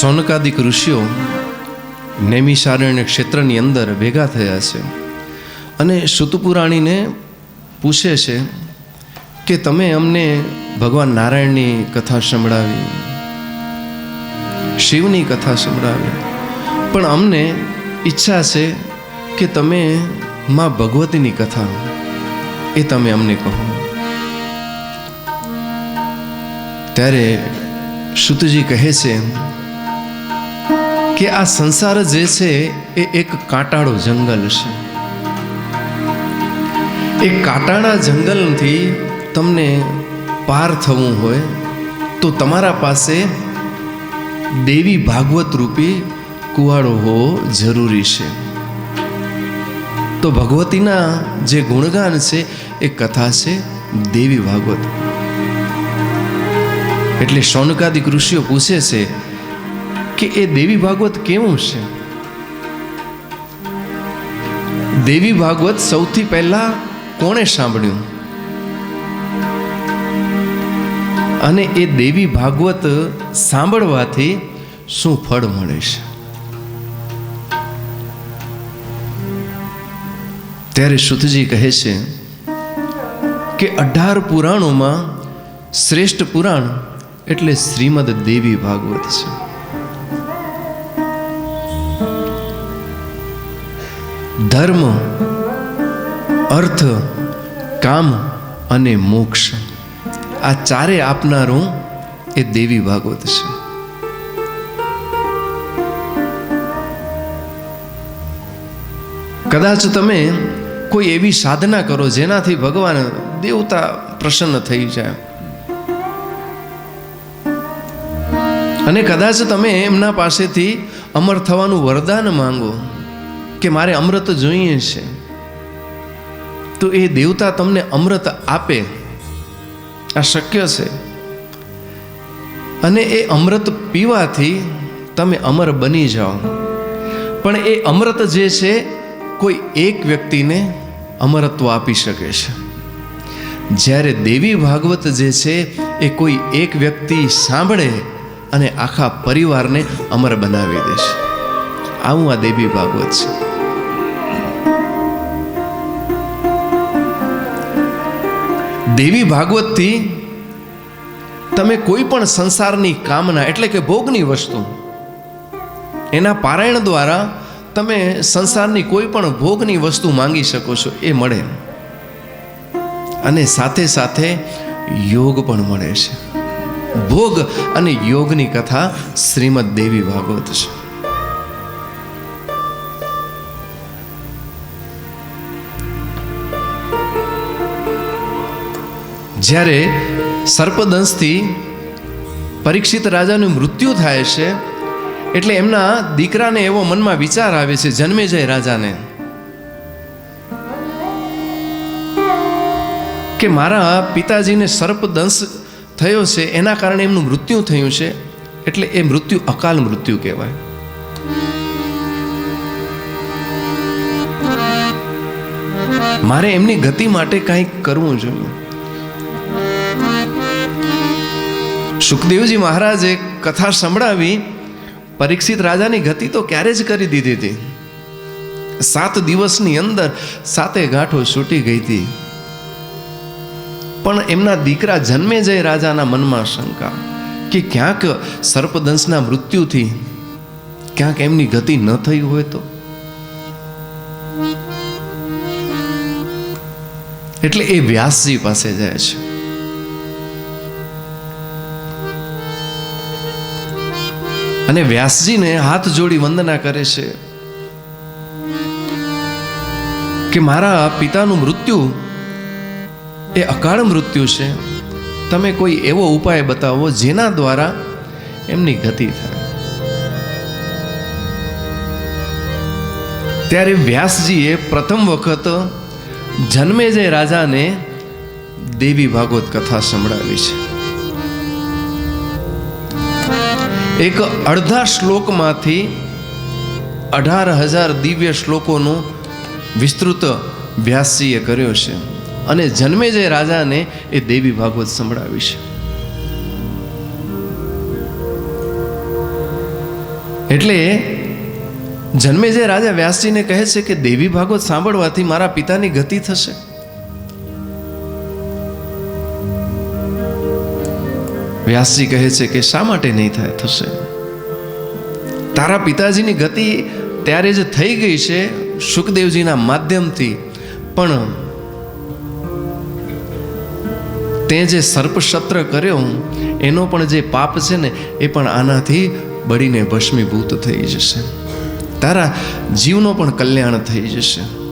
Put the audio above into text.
સોનકાદિક ઋષિઓ નૈમિષારણ્ય ક્ષેત્રની અંદર ભેગા થયા છે. અને શુતુપુરાણીને પૂછે છે કે તમે અમને ભગવાન નારાયણની કથા સંભળાવી, શિવની કથા સંભળાવી. પણ અમને ઈચ્છા છે કે તમે માં ભગવતીની કથા એ તમે અમને કહો. ત્યારે શુતજી કહે છે કે આ સંસાર જે છે એ એક કાંટાળો જંગલ છે. એ કાંટાળા જંગલથી તમને પાર થવું હોય તો તમારા પાસે દેવી ભાગવત રૂપી કુવાડો હોવો જરૂરી છે. તો ભગવતીના જે ગુણગાન છે એ કથા છે દેવી ભાગવત. એટલે શૌનકાદિક ઋષિઓ પૂછે છે કે એ દેવી ભાગવત કેવું છે? દેવી ભાગવત સૌથી પહેલા કોણે સાંભળ્યું? અને એ દેવી ભાગવત સાંભળવાથી શું ફળ મળે છે? ત્યારે શુદ્ધજી કહે છે કે અઢાર પુરાણોમાં શ્રેષ્ઠ પુરાણ એટલે શ્રીમદ દેવી ભાગવત છે. ધર્મ, અર્થ, કામ અને મોક્ષ. આ ચારે આપનારું એ દેવી ભાગવત છે. કદાચ તમે કોઈ એવી સાધના કરો જેનાથી ભગવાન દેવતા પ્રસન્ન થઈ જાય. અને કદાચ તમે એમના પાસેથી અમર થવાનું વરદાન માંગો. કે મારે અમૃત જોઈએ છે. તો એ દેવતા તમને અમૃત આપે. આ શક્ય છે. અને એ અમૃત પીવાથી તમે અમર બની જાઓ. પણ એ અમૃત જે છે, કોઈ એક વ્યક્તિને અમરત્વ આપી શકે છે. જ્યારે દેવી ભાગવત જે છે, એ કોઈ એક વ્યક્તિ સાંભળે અને આખા પરિવારને અમર બનાવી દેશે આવું આ દેવી ભાગવત છે. દેવી ભાગવતથી તમે કોઈ પણ સંસારની કામના, એટલે કે ભોગની વસ્તુ, એના પારાયણ દ્વારા તમે સંસારની કોઈ પણ ભોગની વસ્તુ માંગી શકો છો, એ મળે. અને સાથે સાથે યોગ પણ મળે છે. ભોગ અને યોગની કથા શ્રીમદ દેવી ભાગવત છે. જ્યારે સર્પદંશથી પરીક્ષિત રાજાનું મૃત્યુ થાય છે, એટલે એમના દીકરાને એવો મનમાં વિચાર આવે છે, જન્મે જાય રાજાને. કે મારા પિતાજીને સર્પદંશ થયો છે, એના કારણે એમનું મૃત્યુ થયું છે, એટલે એ મૃત્યુ અકાલ મૃત્યુ કહેવાય. મારે એમની ગતિ માટે કંઈક કરવું જોઈએ. સુખદેવજી મહારાજે કથા સંભળાવી, પરીક્ષિત રાજાની ગતિ તો ક્યારે જ કરી દીધી હતી. સાત દિવસની અંદર સાતે ગાંઠો છૂટી ગઈ હતી. પણ એમના દીકરા જન્મે જય રાજાના મનમાં શંકા કે ક્યાંક સર્પદંશના મૃત્યુથી ક્યાંક એમની ગતિ ન થઈ હોય તો. એટલે એ વ્યાસજી પાસે જાય છે. અને વ્યાસજીને હાથ જોડી વંદના કરે છે કે મારા પિતાનું મૃત્યુ એ અકાળ મૃત્યુ છે. તમે કોઈ એવો ઉપાય બતાવો જેના દ્વારા એમની ગતિ થાય. ત્યારે વ્યાસજીએ પ્રથમ વખત જન્મેજય રાજાને દેવી ભાગવત કથા સંભળાવી છે. એક અડધા શ્લોકમાંથી અઢાર હજાર દિવ્ય શ્લોકોનો વિસ્તૃત વ્યાસજીએ કર્યો છે. અને જન્મે જે રાજાને એ દેવી ભાગવત સંભળાવી છે. એટલે જન્મે જે રાજા વ્યાસજીને કહે છે કે દેવી ભાગવત સાંભળવાથી મારા પિતાની ગતિ થશે. વ્યાસજી કહે છે કે શા માટે નહીં થાય? થશે. તારા પિતાજીની ગતિ ત્યારે જ થઈ ગઈ છે સુખદેવજીના માધ્યમથી, પણ તે જે સર્પશત્ર કર્યો એનો પણ જે પાપ છે ને, એ પણ આનાથી બળીને ભસ્મીભૂત થઈ જશે. તારા જીવનો પણ કલ્યાણ થઈ જશે.